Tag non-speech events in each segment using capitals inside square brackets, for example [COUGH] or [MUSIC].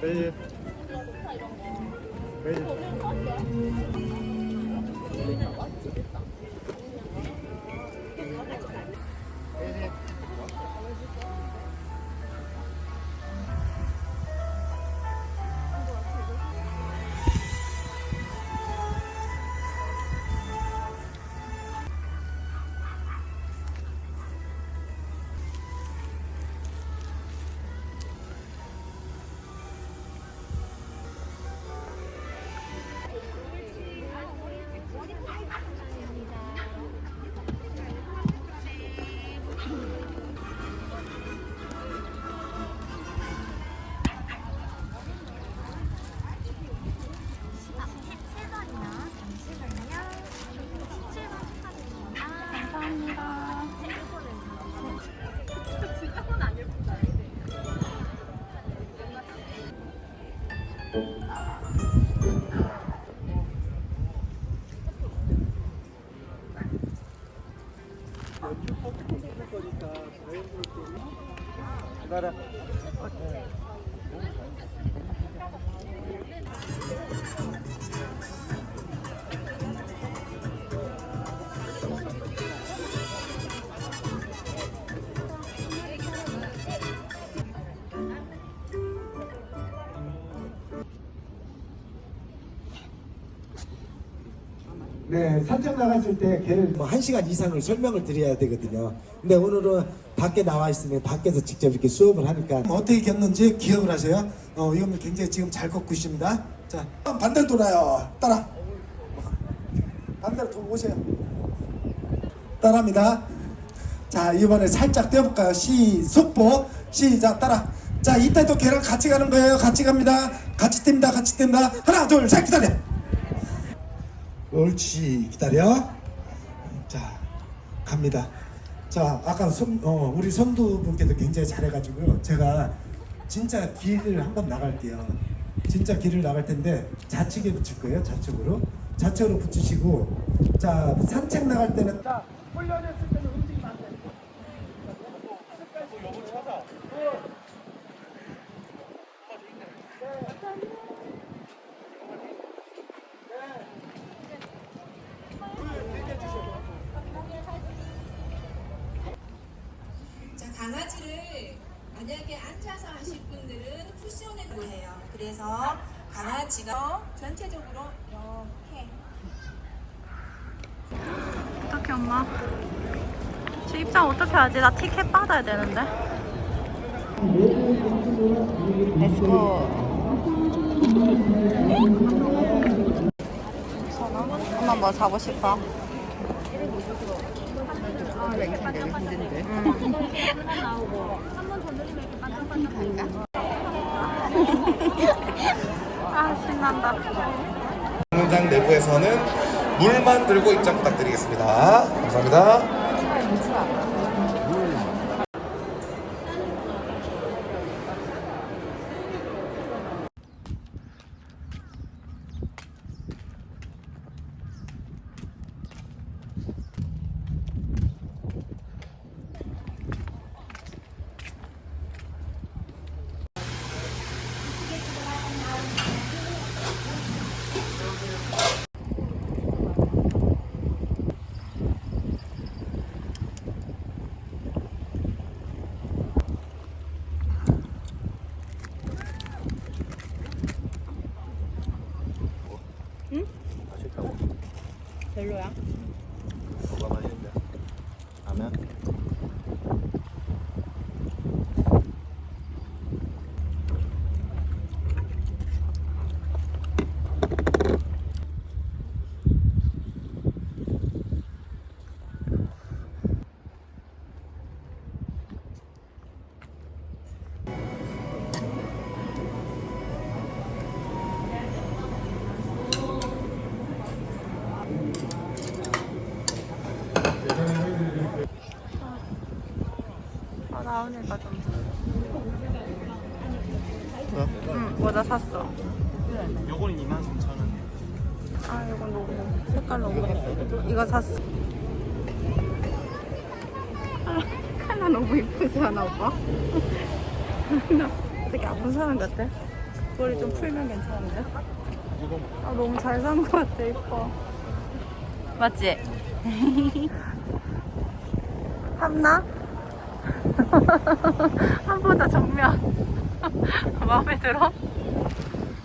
빼지 빼지 기 네, 산책 나갔을 때 걔를 뭐 1시간 이상을 설명을 드려야 되거든요. 근데 오늘은 밖에 나와 있으면 밖에서 직접 이렇게 수업을 하니까 뭐 어떻게 겼는지 기억을 하세요. 어, 이건 굉장히 지금 잘 걷고 있습니다. 자, 반대로 돌아요. 따라. 반대로 돌아오세요. 따라합니다. 자, 이번에 살짝 떼어볼까요? 시, 속보. 시작, 따라. 자, 이때도 걔랑 같이 가는 거예요. 같이 갑니다. 같이 뗍니다. 같이 뗍니다. 하나, 둘, 셋, 기다려. 옳지 기다려. 자 갑니다. 자 아까 선, 어, 우리 선두 분께도 굉장히 잘해가지고요. 제가 진짜 길을 한번 나갈게요. 진짜 길을 나갈 텐데 좌측에 붙일 거예요 좌측으로. 좌측으로 붙이시고 자 산책 나갈 때는 자 훈련했을 때는 움직이면 안돼. 자, 강아지를 만약에 앉아서 하실 분들은 쿠션에 해요. 그래서 강아지가 전체적으로 이렇게 어떻게 엄마? 저 입장 어떻게 하지? 나 티켓 받아야 되는데. 엄마 뭐 사고 싶어? 아 신난다. 공장 내부에서는 물만 들고 입장 부탁드리겠습니다. 감사합니다. 별로야? 뭐가 맛있는데? 라면? 아 나은이가 좀. 응, 모자 샀어. 요거는 23,000원. 아, 이건 너무 색깔 너무 예뻐. 이거 샀어. 컬러, 컬러 너무 이쁘지 않아, 오빠? 나 되게 아픈 사람 같아. 머리 좀 풀면 괜찮은데? 아, 너무 잘 산 것 같아, 이뻐. 맞지? [LAUGHS] 탐나? [LAUGHS] 한 보자 정면. [LAUGHS] 마음에 들어?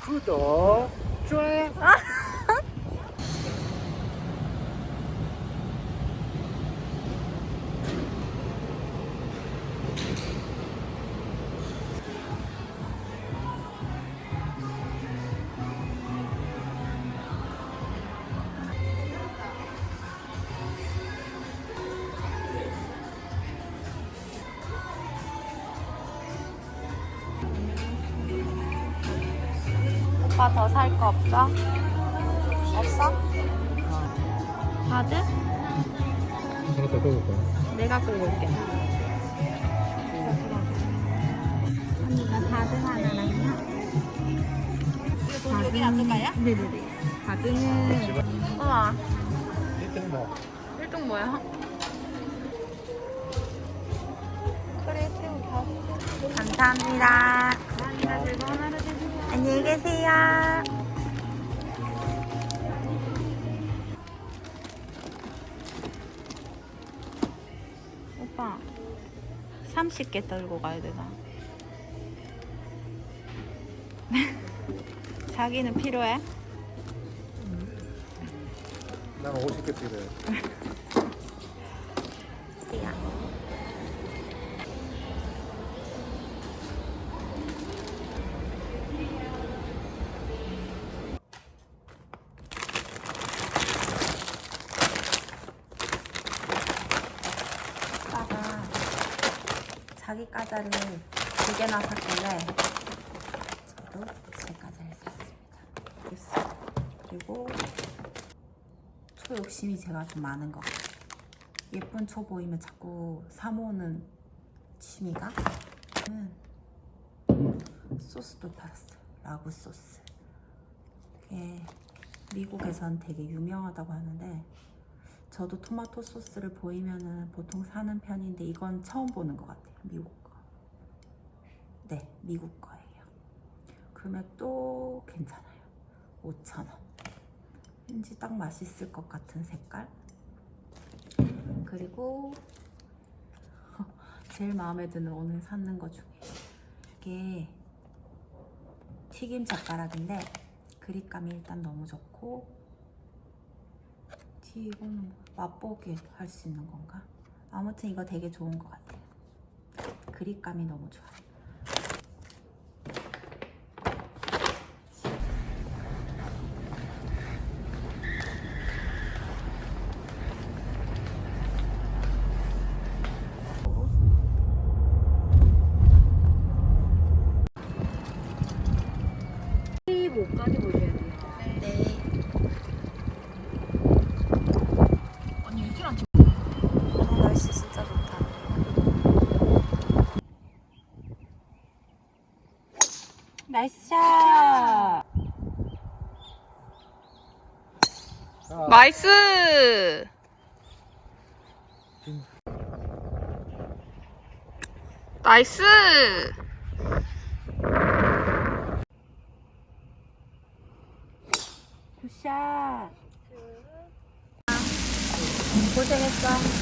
구독, 좋아요. 오빠 더 살 거 없어? 없어? 바지? 하나 더 꺼볼까? 내가 끌고 올게. 언니가 바드 하나랑요. 돈 여기 놔둘까요? 네네네. 바드는 우와 1등 뭐? 1등 뭐야? 그래 새우 감사합니다. 감사합니다. 즐거운 하루. 안녕히 계세요. 오빠 30개 떨고 가야 되나? [LAUGHS] 자기는 필요해? 난 50개 필요해. [LAUGHS] 자기 과자를 두 개나 샀길래 저도 제 과자를 샀습니다. 그리고 초 욕심이 제가 좀 많은 것 같아요. 예쁜 초 보이면 자꾸 사모으는 취미가 음, 소스도 팔았어요. 라구 소스. 이게 미국에선 되게 유명하다고 하는데 저도 토마토 소스를 보이면은 보통 사는 편인데 이건 처음 보는 것 같아요. 미국 거. 네, 미국 거예요. 금액도 괜찮아요. 5,000원. 왠지 딱 맛있을 것 같은 색깔. 그리고 [LAUGHS] 제일 마음에 드는 오늘 샀는 거 중에 이게 튀김 젓가락인데 그립감이 일단 너무 좋고 뒤 이거는 뭐 맛보기 할 수 있는 건가? 아무튼 이거 되게 좋은 것 같아요. 그립감이 너무 좋아요. 목까지 보셔야 돼요. 네. 언니 유튜브 찍 아, 날씨 진짜 좋다. 나이스 샷! 나이스! 나이스! 굿샷! 고생했어.